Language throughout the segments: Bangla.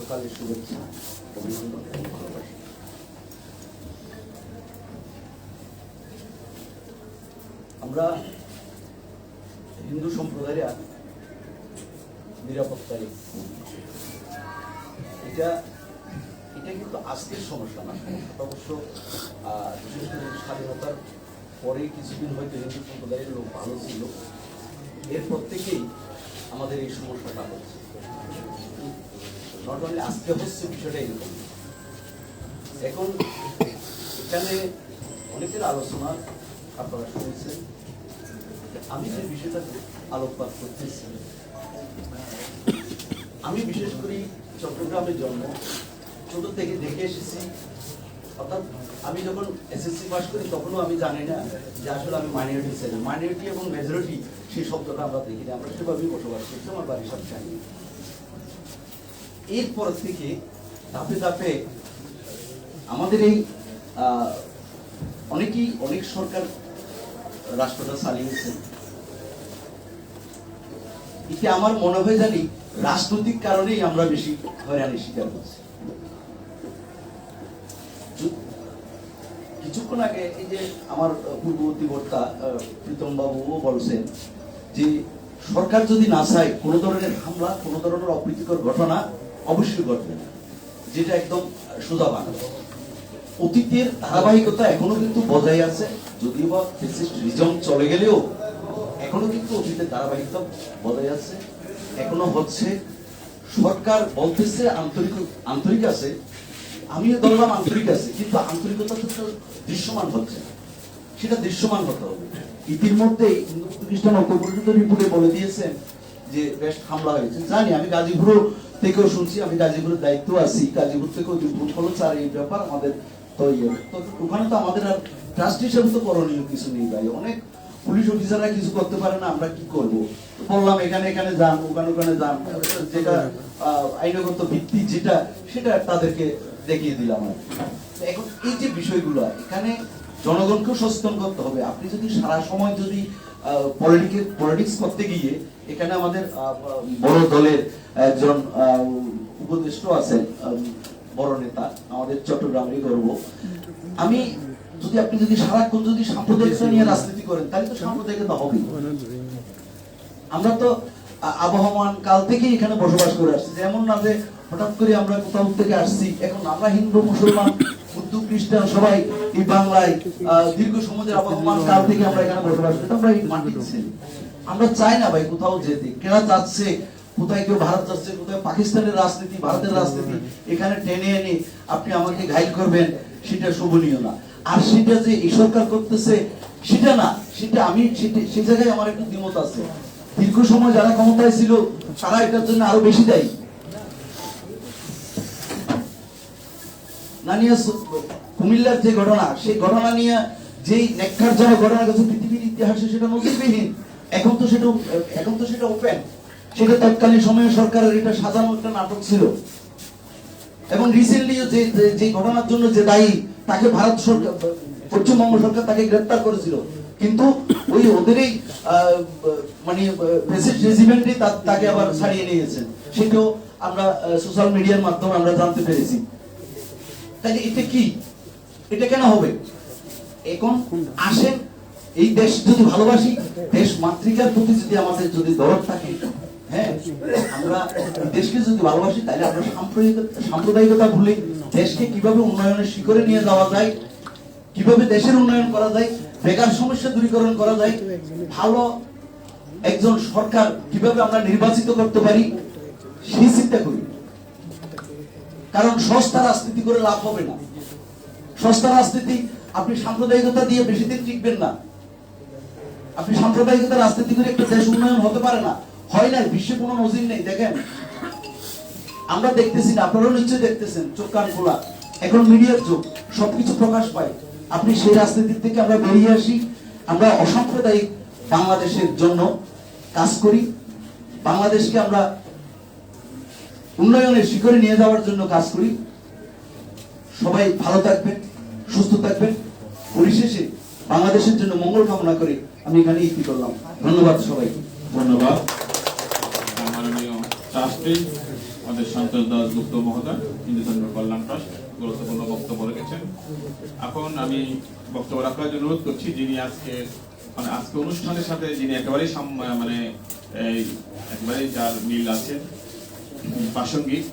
সকালের শুভেচ্ছা। অভিনন্দন এবং আমরা হিন্দু সম্প্রদায়ের নিরাপত্তায় এটা এটা কিন্তু আজকের সমস্যা না। অবশ্য বিশেষ করে স্বাধীনতার পরে কিছুদিন হয়তো হিন্দু সম্প্রদায়ের লোক ভালো ছিল। এরপর থেকেই আমাদের এই সমস্যাটা হচ্ছে। নট অনলি হচ্ছে বিষয়টা এরকম এখন এখানে অনেকের আলোচনা আপনারা শুনেছেন। আমি যে বিষয়টা আলোকপাত আমি বিশেষ করে চট্টগ্রামে জন্ম, ছোট থেকে দেখে এসেছি। অর্থাৎ আমি যখন এসএসসি পাস করি, তখনও আমি জানি না যে আসলে আমি মাইনরিটি ছেলে মাইনরিটি এবং মেজরিটি সেই শব্দটা আমরা দেখি না। আমরা সেভাবেই বসবাস করছি, আমার বাড়ির সব জানি এরপর থেকে ধাপে ধাপে আমাদের এই অনেকেই অনেক সরকার রাষ্ট্রটা চালিয়েছে এতে আমার মনে হয় জানি রাজনৈতিক কারণেই আমরা বেশি হয়রানির শিকার যু- কিছুক্ষণ আগে এই যে আমার পূর্ববর্তী আহ, প্রীতম বাবুও বলছেন যে সরকার যদি না চায় কোনো ধরনের হামলা কোনো ধরনের অপ্রীতিকর ঘটনা অবশ্যই ঘটবে না, যেটা একদম সোজা বাংলা অতীতের ধারাবাহিকতা এখনও কিন্তু বজায় আছে, যদিও বা রিজম চলে গেলেও এখনও কিন্তু অতীতের ধারাবাহিকতা বজায় আছে। এখনও হচ্ছে সরকার বলতেছে আন্তরিক আন্তরিক আছে, আমিও ধরলাম আন্তরিক আছে, কিন্তু আন্তরিকতা তো দৃশ্যমান হচ্ছে সেটা দৃশ্যমান হতে হবে। ইতিমধ্যে হিন্দু খ্রিস্টান ঐক্য রিপোর্টে বলে দিয়েছেন যে বেশ হামলা হয়েছে। জানি, আমি গাজীপুর থেকেও শুনছি, আমি গাজীপুরের দায়িত্ব আছি। গাজীপুর থেকেও ভোট হলো চার এই ব্যাপার আমাদের তো ইয়ে তো ওখানে তো আমাদের আর ট্রাস্ট হিসেবে তো করণীয় কিছু নেই ভাই। অনেক পুলিশ অফিসাররা কিছু করতে পারে না, আমরা কি করব? বললাম, এখানে এখানে যান, ওখানে ওখানে যান। যেটা আইনগত ভিত্তি যেটা, সেটা তাদেরকে দেখিয়ে দিলাম আর এখন এই যে বিষয়গুলো, এখানে জনগণকেও সচেতন করতে হবে। আপনি যদি সারা সময় যদি পলিটিক্স পলিটিক্স করতে গিয়ে এখানে আমাদের বড় দলের একজন উপদেষ্টা আছেন বড় নেতা আমাদের চট্টগ্রামেরই গর্ব। আমি যদি আপনি যদি সারাক্ষণ যদি সাম্প্রদায়িকতা নিয়ে রাজনীতি করেন তাহলে তো সাম্প্রদায়িকতা হবেই। আমরা তো আবহমান কাল থেকেই এখানে বসবাস করে আসছি। যেমন না যে হঠাৎ করে আমরা কোথাও থেকে আসছি এখন আমরা হিন্দু মুসলমান বুদ্ধ খ্রিস্টান সবাই এই বাংলায় দীর্ঘ সমাজের আবহমান কাল থেকে আমরা এখানে বসবাস করি। আমরা এই মাটির ছেলে আমরা চাই না ভাই কোথাও যেতে। কেনা যাচ্ছে, কোথায় কেউ ভারত যাচ্ছে, কোথায় পাকিস্তানের রাজনীতি, ভারতের রাজনীতি, এখানে টেনে এনে আপনি আমাকে ঘাইল করবেন, সেটা শোভনীয় না। আর সেটা যে এই সরকার করতেছে, সেটা না। সেটা আমি সেই জায়গায় আমার একটু দ্বিমত আছে। দীর্ঘ সময় যারা ক্ষমতায় ছিল, তারা এটার জন্য আরও বেশি দায়ী। না নিয়ে কুমিল্লার যে ঘটনা, সেই ঘটনা নিয়ে যেই ঘটনা গেছে পৃথিবীর ইতিহাসে সেটা নজিরবিহীন। এখন তো সেটা, এখন তো সেটা ওপেন সেটা তৎকালীন সময়ে সরকারের এটা সাজানো একটা নাটক ছিল। এবং যে, যে- ঘটনার জন্য যে দায়ী, তাকে ভারত সরকার, পশ্চিমবঙ্গ সরকার তাকে গ্রেপ্তার করেছিল। কিন্তু ওই ওদেরই মানে রেজিমেন্টই তাকে আবার ছাড়িয়ে নিয়েছেন সেটাও আমরা সোশ্যাল মিডিয়ার মাধ্যমে আমরা জানতে পেরেছি। তাহলে এটা কি? এটা কেন হবে? এখন আসেন, এই দেশ যদি ভালোবাসি, দেশ মাতৃকার প্রতি যদি আমাদের যদি দরদ থাকে হ্যাঁ আমরা দেশকে যদি ভালোবাসি তাহলে আমরা সাম্প্রদায়িক- সাম্প্রদায়িকতা ভুলে দেশকে কীভাবে উন্নয়নের শিখরে নিয়ে যাওয়া যায়, কীভাবে দেশের উন্নয়ন করা যায়, বেকার সমস্যা দূরীকরণ করা যায়, ভালো একজন সরকার কীভাবে আমরা নির্বাচিত করতে পারি, সেই চিন্তা করি। কারণ সস্তা রাজনীতি করে লাভ হবে না। সস্তা রাজনীতি, আপনি সাম্প্রদায়িকতা দিয়ে বেশি দিন টিকবেন না। আপনি সাম্প্রদায়িকতা রাজনীতি করে একটা দেশ উন্নয়ন হতে পারে না। হয় না বিশ্বে কোনো নজির নেই, দেখেন। আমরা দেখতেছি না, আপনারাও নিশ্চয়ই দেখতেছেন, চোখ কান খোলা। এখন মিডিয়ার যুগ, সবকিছু প্রকাশ পায়। আপনি সেই রাজনীতির থেকে আমরা বেরিয়ে আসি। আমরা অসাম্প্রদায়িক বাংলাদেশের জন্য কাজ করি। বাংলাদেশকে আমরা উন্নয়নের শিখরে নিয়ে যাওয়ার জন্য কাজ করি। সবাই ভালো থাকবেন, সুস্থ থাকবেন। পরিশেষে বাংলাদেশের জন্য মঙ্গল কামনা করে আমি এখানে ইতি করলাম। ধন্যবাদ সবাইকে ধন্যবাদ। আমাদের সন্তোষ দাস গুপ্ত মহোদয় কল্যাণ ট্রাস্ট, গুরুত্বপূর্ণ বক্তব্য রেখেছেন। এখন আমি বক্তব্য রাখার জন্য অনুরোধ করছি, যিনি আজকে মানে আজকে অনুষ্ঠানের সাথে যিনি একেবারেই মানে একেবারেই যার মিল আছেন প্রাসঙ্গিক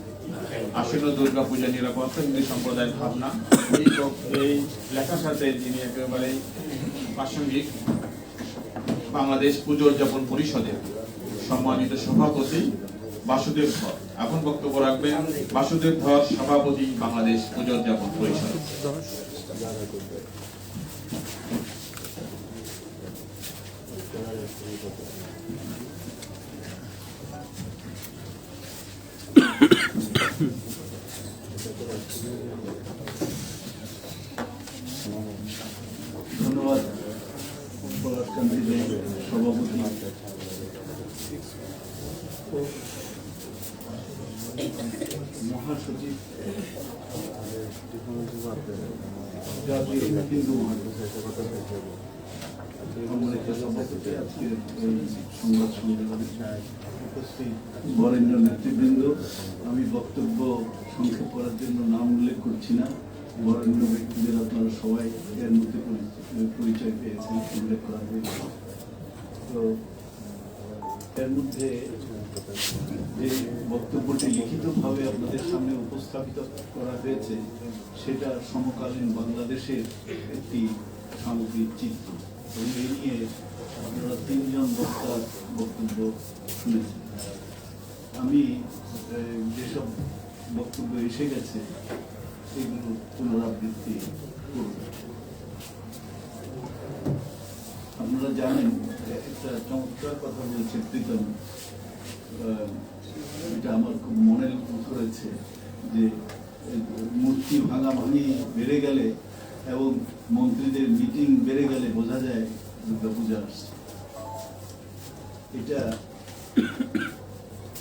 আসন্ন দুর্গা পূজা নিরাপত্তা, হিন্দু সম্প্রদায়ের ভাবনা, এই এই লেখার সাথে যিনি একেবারে প্রাসঙ্গিক বাংলাদেশ পুজো উদযাপন পরিষদের সম্মানিত সভাপতি বাসুদেব ধর এখন বক্তব্য রাখবেন বাসুদেব ধর সভাপতি বাংলাদেশ পুজো উদযাপন পরিষদ ধন্যবাদ পলাশকান্তি দে, সভাপতি মহাসচিব জাতীয় হিন্দু মহাসচিব সম্মানিত সভাপতি আজকের এই সংবাদ সম্মেলনে উপস্থিত বরেণ্য নেতৃবৃন্দ, আমি বক্তব্য সংক্ষেপ করার জন্য নাম উল্লেখ করছি না। বরেণ্য ব্যক্তিদের আপনারা সবাই এর মধ্যে পরিচয় পেয়েছেন, উল্লেখ করা হয়েছে। তো এর মধ্যে যে বক্তব্যটি লিখিতভাবে আপনাদের সামনে উপস্থাপিত করা হয়েছে, সেটা সমকালীন বাংলাদেশের একটি সামগ্রিক চিত্র। এবং এই নিয়ে আপনারা তিনজন বক্তার বক্তব্য শুনেছেন। আমি যেসব বক্তব্য এসে গেছে, এগুলো পুনরাবৃত্তি করব। আপনারা জানেন একটা চমৎকার কথা বলছে প্রীতম। এটা আমার খুব মনে করেছে যে মূর্তি ভাঙা ভাঙি বেড়ে গেলে এবং মন্ত্রীদের মিটিং বেড়ে গেলে বোঝা যায় দুর্গাপূজা আসছে। এটা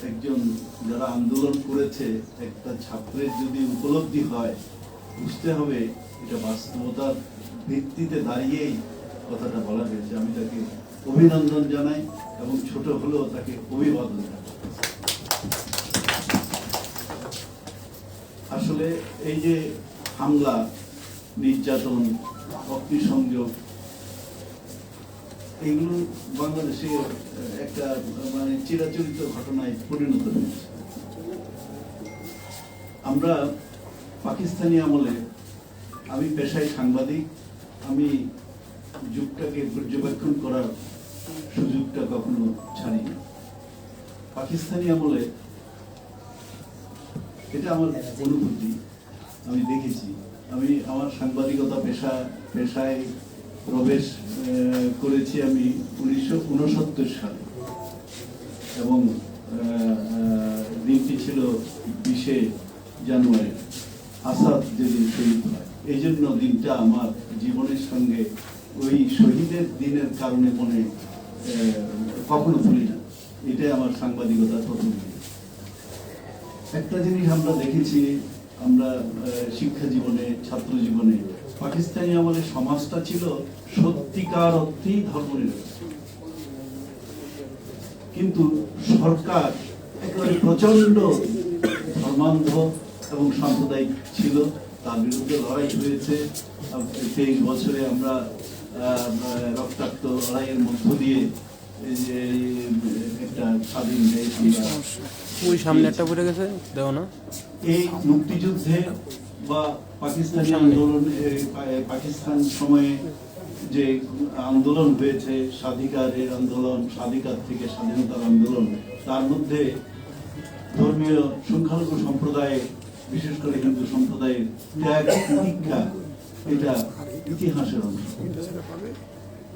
একজন যারা আন্দোলন করেছে, একটা ছাত্রের যদি উপলব্ধি হয়, বুঝতে হবে এটা বাস্তবতার ভিত্তিতে দাঁড়িয়েই কথাটা বলা হয়েছে। আমি তাকে অভিনন্দন জানাই এবং ছোট হলেও তাকে অভিবাদন জানাই। আসলে এই যে হামলা, নির্যাতন, অগ্নিসংযোগ এগুলো বাংলাদেশে একটা মানে চিরাচরিত ঘটনায় পরিণত হয়েছে। আমরা পাকিস্তানি আমলে, আমি পেশায় সাংবাদিক, আমি যুগটাকে পর্যবেক্ষণ করার সুযোগটা কখনো ছাড়িনি। পাকিস্তানি আমলে এটা আমার অনুভূতি। আমি দেখেছি। আমি আমার সাংবাদিকতা পেশা, পেশায় প্রবেশ করেছি আমি উনিশশো উনসত্তর সালে। এবং দিনটি ছিল বিশে জানুয়ারি, আসাদ যেদিন শহীদ হয়। এই জন্য দিনটা আমার জীবনের সঙ্গে ওই শহীদের দিনের কারণে মনে কখনো ভুলি না। এটাই আমার সাংবাদিকতার প্রথম একটা জিনিস আমরা দেখেছি, আমরা শিক্ষা জীবনে, ছাত্র জীবনে, পাকিস্তানি আমলে সমাজটা ছিল সত্যিকার অর্থেই ধর্মনিরপেক্ষ। কিন্তু সরকার একেবারে প্রচণ্ড ধর্মান্ধ এবং সাম্প্রদায়িক ছিল। তার বিরুদ্ধে লড়াই হয়েছে। তেইশ বছরে আমরা রক্তাক্ত লড়াইয়ের মধ্য দিয়ে যে একটা স্বাধীন দেশ আমরা ওই সামনে একটা পড়ে গেছে দেখো না। এই মুক্তিযুদ্ধে বা পাকিস্তানি আন্দোলন পাকিস্তান সময়ে যে আন্দোলন হয়েছে স্বাধিকারের আন্দোলন স্বাধিকার থেকে স্বাধীনতার আন্দোলন তার মধ্যে ধর্মীয় সংখ্যালঘু সম্প্রদায়ে বিশেষ করে হিন্দু সম্প্রদায়ের ত্যাগ প্রতীক্ষা এটা ইতিহাসের অংশ।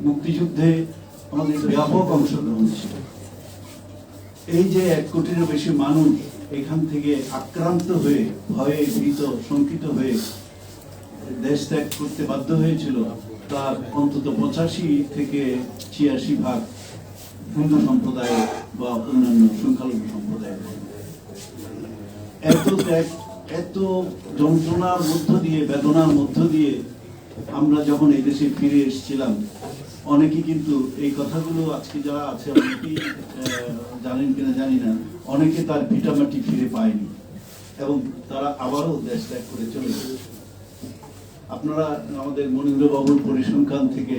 মুক্তিযুদ্ধে আমাদের ব্যাপক অংশগ্রহণ ছিল। এই যে এক কোটিরও বেশি মানুষ এখান থেকে আক্রান্ত হয়ে, ভয়ে ভীত, শঙ্কিত হয়ে দেশ ত্যাগ করতে বাধ্য হয়েছিল, তার অন্তত পঁচাশি থেকে ছিয়াশি ভাগ হিন্দু সম্প্রদায় বা অন্যান্য সংখ্যালঘু সম্প্রদায় এত ত্যাগ এত যন্ত্রণার মধ্য দিয়ে, বেদনার মধ্য দিয়ে আমরা যখন এই দেশে ফিরে এসেছিলাম অনেকেই কিন্তু এই কথাগুলো আজকে যারা আছে, অনেকেই জানেন কিনা জানি না, অনেকে তার ভিটামাটি ফিরে পায়নি এবং তারা আবারও দেশ ত্যাগ করে চলে আপনারা আমাদের মনীন্দ্র বাবুর পরিসংখ্যান থেকে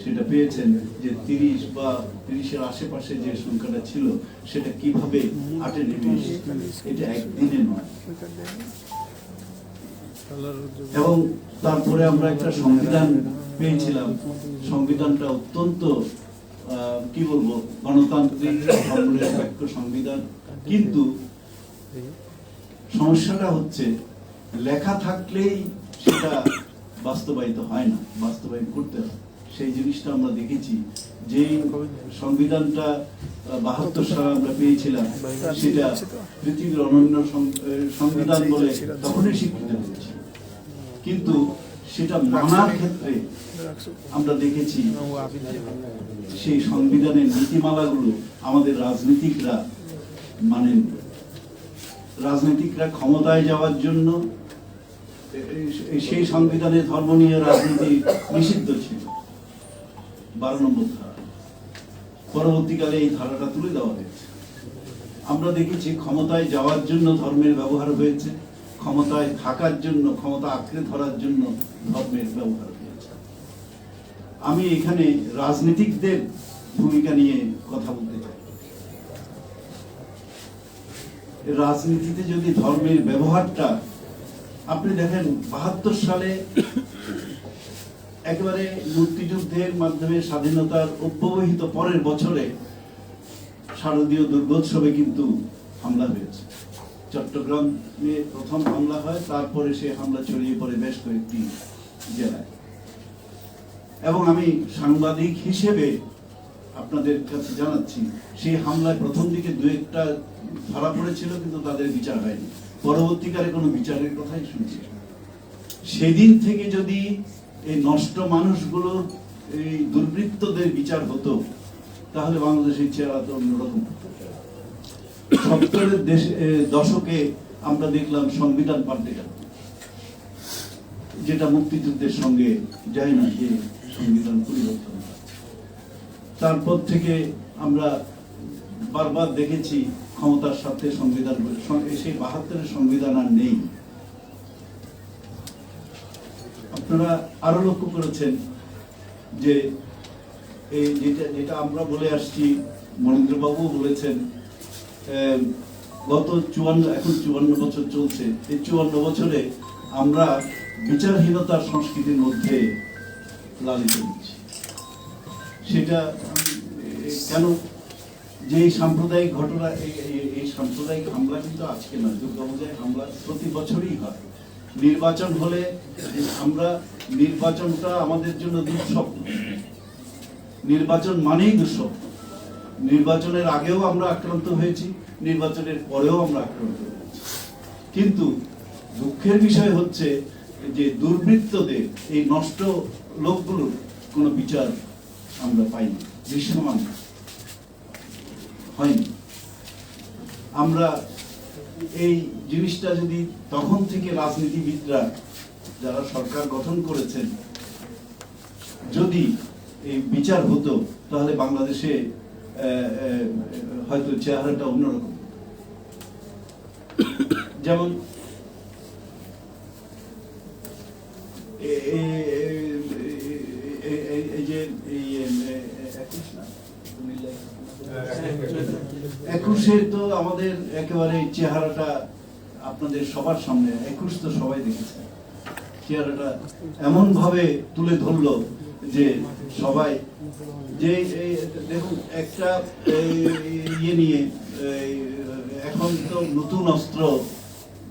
সেটা পেয়েছেন যে তিরিশ বা তিরিশের আশেপাশে যে সংখ্যাটা ছিল, সেটা কীভাবে আটে নেমে এটা একদিনে নয়। এবং তারপরে আমরা একটা সংবিধান পেয়েছিলাম। সংবিধানটা অত্যন্ত কি বলব, গণতান্ত্রিক সংবিধান। কিন্তু সমস্যাটা হচ্ছে, লেখা থাকলেই সেটা বাস্তবায়িত হয় না, বাস্তবায়ন করতে হয়। সেই জিনিসটা আমরা দেখেছি যে সংবিধানটা বাহাত্তর সালে আমরা পেয়েছিলাম, সেটা পৃথিবীর অনন্য সংবিধান বলে তখনই স্বীকৃত হয়েছে কিন্তু সেটা মানার ক্ষেত্রে আমরা দেখেছি সেই সংবিধানের নীতিমালাগুলো আমাদের রাজনীতিকরা মানেন রাজনীতিকরা ক্ষমতায় যাওয়ার জন্য সেই সংবিধানে ধর্ম নিয়ে রাজনীতি নিষিদ্ধ ছিল। বারো নম্বর ধারা। পরবর্তীকালে এই ধারাটা তুলে দেওয়া হয়েছে। আমরা দেখেছি ক্ষমতায় যাওয়ার জন্য ধর্মের ব্যবহার হয়েছে, ক্ষমতায় থাকার জন্য, ক্ষমতা আঁকড়ে ধরার জন্য ধর্মের ব্যবহার হয়েছে। আমি এখানে রাজনীতিকদের ভূমিকা নিয়ে কথা বলতে চাই। রাজনীতিতে যদি ধর্মের ব্যবহারটা, আপনি দেখেন বাহাত্তর সালে একেবারে মুক্তিযুদ্ধের মাধ্যমে স্বাধীনতার অব্যবহিত পরের বছরে শারদীয় দুর্গোৎসবে কিন্তু হামলা হয়েছে। চট্টগ্রামে প্রথম হামলা হয়, তারপরে সে হামলা ছড়িয়ে পড়ে বেশ কয়েকটি জেলায়। এবং আমি সাংবাদিক হিসেবে আপনাদের কাছে জানাচ্ছি, সেই হামলায় প্রথম দিকে দু একটা ধরা পড়েছিল, কিন্তু তাদের বিচার হয়নি। পরবর্তীকালে কোনো বিচারের কথাই শুনছি সেদিন থেকে যদি এই নষ্ট মানুষগুলো, এই দুর্বৃত্তদের বিচার হতো, তাহলে বাংলাদেশের চেহারা তো অন্যরকম সত্তরের দেশে দশকে আমরা দেখলাম সংবিধান পাল্টে গেল। যেটা মুক্তিযুদ্ধের সঙ্গে যায় না যে সংবিধান পরিবর্তন তারপর থেকে আমরা বারবার দেখেছি ক্ষমতার সাথে সংবিধান সেই বাহাত্তরের সংবিধান আর নেই। আপনারা আরও লক্ষ্য করেছেন যে এই যেটা যেটা আমরা বলে আসছি মনীন্দ্রবাবু বলেছেন গত চুয়ান্ন, এখন চুয়ান্ন বছর চলছে। এই চুয়ান্ন বছরে আমরা বিচারহীনতার সংস্কৃতির মধ্যে লালিত হচ্ছি। সেটা কেন, যে এই সাম্প্রদায়িক ঘটনা এই সাম্প্রদায়িক হামলা কিন্তু আজকে নয়। দুর্গাপূজায় হামলা প্রতি বছরই হয়। নির্বাচন হলে আমরা নির্বাচনটা আমাদের জন্য দুঃস্বপ্ন। নির্বাচন মানেই দুঃস্বপ্ন। নির্বাচনের আগেও আমরা আক্রান্ত হয়েছি, নির্বাচনের পরেও আমরা আক্রান্ত হয়েছি। কিন্তু দুঃখের বিষয় হচ্ছে যে দুর্বৃত্তদের এই নষ্ট লোকগুলোর কোনো বিচার আমরা পাইনি, দৃশ্যমান হয়নি। আমরা এই জিনিসটা যদি তখন থেকে রাজনীতিবিদরা, যারা সরকার গঠন করেছেন, যদি এই বিচার হতো, তাহলে বাংলাদেশে হয়তো চেহারাটা অন্যরকম। যেমন এ- এ- এ- এ- এ- এই যে এই এ- এ- একুশ না? একুশে তো আমাদের একেবারে চেহারাটা আপনাদের সবার সামনে, একুশ তো সবাই দেখেছে। চেহারাটা এমন ভাবে তুলে ধরলো যে সবাই যে দেখুন, একটা ইয়ে নিয়ে এখন তো নতুন অস্ত্র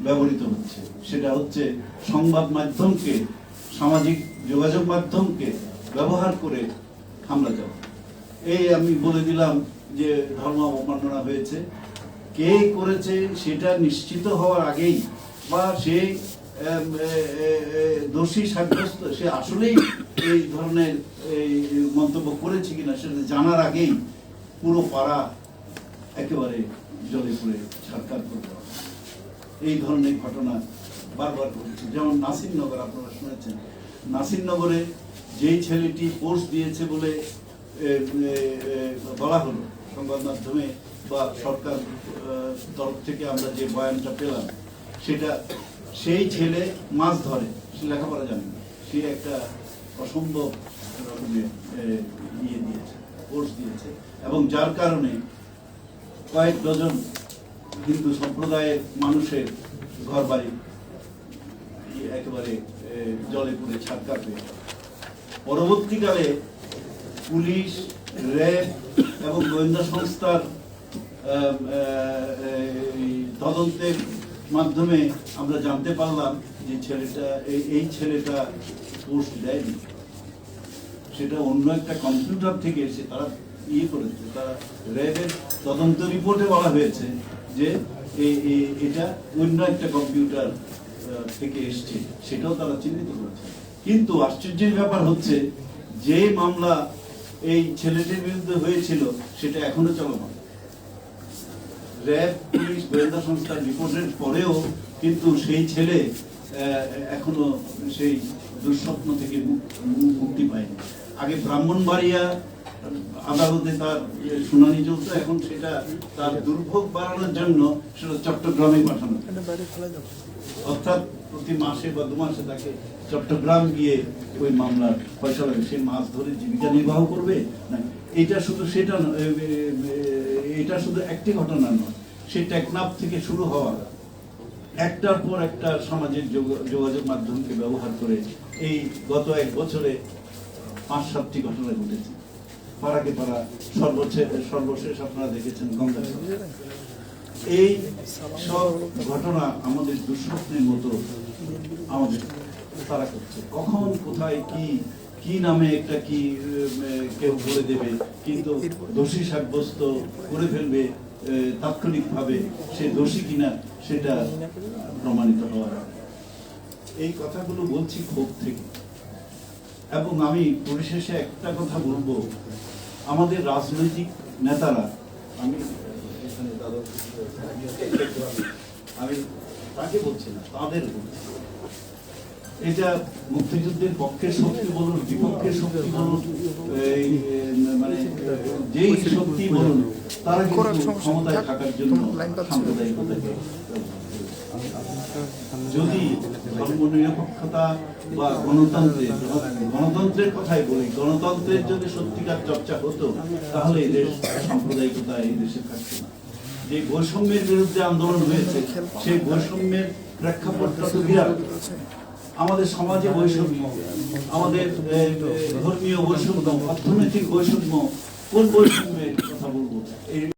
ব্যবহৃত হচ্ছে। সেটা হচ্ছে সংবাদ মাধ্যমকে, সামাজিক যোগাযোগ মাধ্যমকে ব্যবহার করে হামলা চালানো। এই আমি বলে দিলাম যে ধর্ম অবমাননা হয়েছে, কে করেছে সেটা নিশ্চিত হওয়ার আগেই বা সে দোষী সাব্যস্ত, সে আসলেই এই ধরনের, এই মন্তব্য করেছে কিনা সেটা জানার আগেই পুরো পাড়া একেবারে জলে পড়ে ছাড়কার করে দেওয়া এই ধরনের ঘটনা বারবার ঘটেছে। যেমন নাসিরনগর, আপনারা শুনেছেন। নাসিরনগরে যেই ছেলেটি পোস্ট দিয়েছে বলে বলা হলো সংবাদ মাধ্যমে বা সরকার তরফ থেকে আমরা যে বয়ানটা পেলাম, সেটা সেই ছেলে মাছ ধরে, সে লেখাপড়া জানে না। সে একটা অসম্ভব রকমের ইয়ে দিয়েছে কোর্স দিয়েছে। এবং যার কারণে কয়েক ডজন হিন্দু সম্প্রদায়ের মানুষের ঘর বাড়ি একেবারে জলে পুড়ে ছাড়কার হয়ে পরবর্তীকালে পুলিশ র্যাব এবং গোয়েন্দা সংস্থার তদন্তের মাধ্যমে আমরা জানতে পারলাম যে ছেলেটা, এই- ছেলেটা পোস্ট দেয়নি। সেটা অন্য একটা কম্পিউটার থেকে এসে তারা ইয়ে করেছে, তারা র্যাবের তদন্ত রিপোর্টে বলা হয়েছে যে এটা অন্য একটা কম্পিউটার থেকে এসছে, সেটাও তারা চিহ্নিত করেছে। কিন্তু আশ্চর্যের ব্যাপার হচ্ছে, যে মামলা এই ছেলেটির বিরুদ্ধে হয়েছিল, সেটা এখনও চলমান। র্যাব, পুলিশ, গোয়েন্দা সংস্থার রিপোর্টের পরেও কিন্তু সেই ছেলে এখনও সেই দুঃস্বপ্ন থেকে মুক- মুক্তি পায়নি। আগে ব্রাহ্মণবাড়িয়া আদালতে তার শুনানি চলতো এখন সেটা তার দুর্ভোগ বাড়ানোর জন্য সেটা চট্টগ্রামে পাঠানো। অর্থাৎ প্রতি মাসে বা দু মাসে তাকে চট্টগ্রাম গিয়ে ওই মামলার ফয়সলা। সে মাছ ধরে জীবিকা নির্বাহ করবে? না, এটা শুধু সেটা এটা শুধু একটি ঘটনা নয়, সে টেকনাফ থেকে শুরু হওয়া। একটার পর একটা সামাজিক যোগ- যোগাযোগ মাধ্যমকে ব্যবহার করে এই গত এক বছরে পাঁচ সাতটি ঘটনা ঘটেছে। পাড়াকে পাড়া সর্বশেষ সর্বশেষ আপনারা দেখেছেন গঙ্গা এই সব ঘটনা আমাদের দুঃস্বপ্নের মতো আমাদের তারা করছে। কখন, কোথায়, কি কি নামে একটা কি কেউ দেবে, কিন্তু দোষী সাব্যস্ত করে ফেলবে তাৎক্ষণিক ভাবে সে দোষী কিনা সেটা প্রমাণিত হওয়ার। এই কথাগুলো বলছি ক্ষোভ থেকে। এবং আমি পরিশেষে একটা কথা বলব আমাদের রাজনৈতিক নেতারা আমি এখানে দাদা আমি তাকে বলছি না তাদের বলছি। এটা মুক্তিযুদ্ধের পক্ষের শক্তি বলুন বিপক্ষের শক্তি বলুন মানে যেই শক্তি বলুন তারা কিন্তু ক্ষমতায় থাকার জন্য সাম্প্রদায়িকতাকে যদি ধর্মনিরপেক্ষতা বা গণতন্ত্রের গণতন্ত্রের কথাই বলি, গণতন্ত্রের যদি সত্যিকার চর্চা হতো, তাহলে এই দেশ সাম্প্রদায়িকতা এই দেশে থাকতো না। যে বৈষম্যের বিরুদ্ধে আন্দোলন হয়েছে, সেই বৈষম্যের প্রেক্ষাপটটা বিরাট। আমাদের সমাজে বৈষম্য, আমাদের ধর্মীয় বৈষম্য, অর্থনৈতিক বৈষম্য, কোন বৈষম্যের কথা বলব?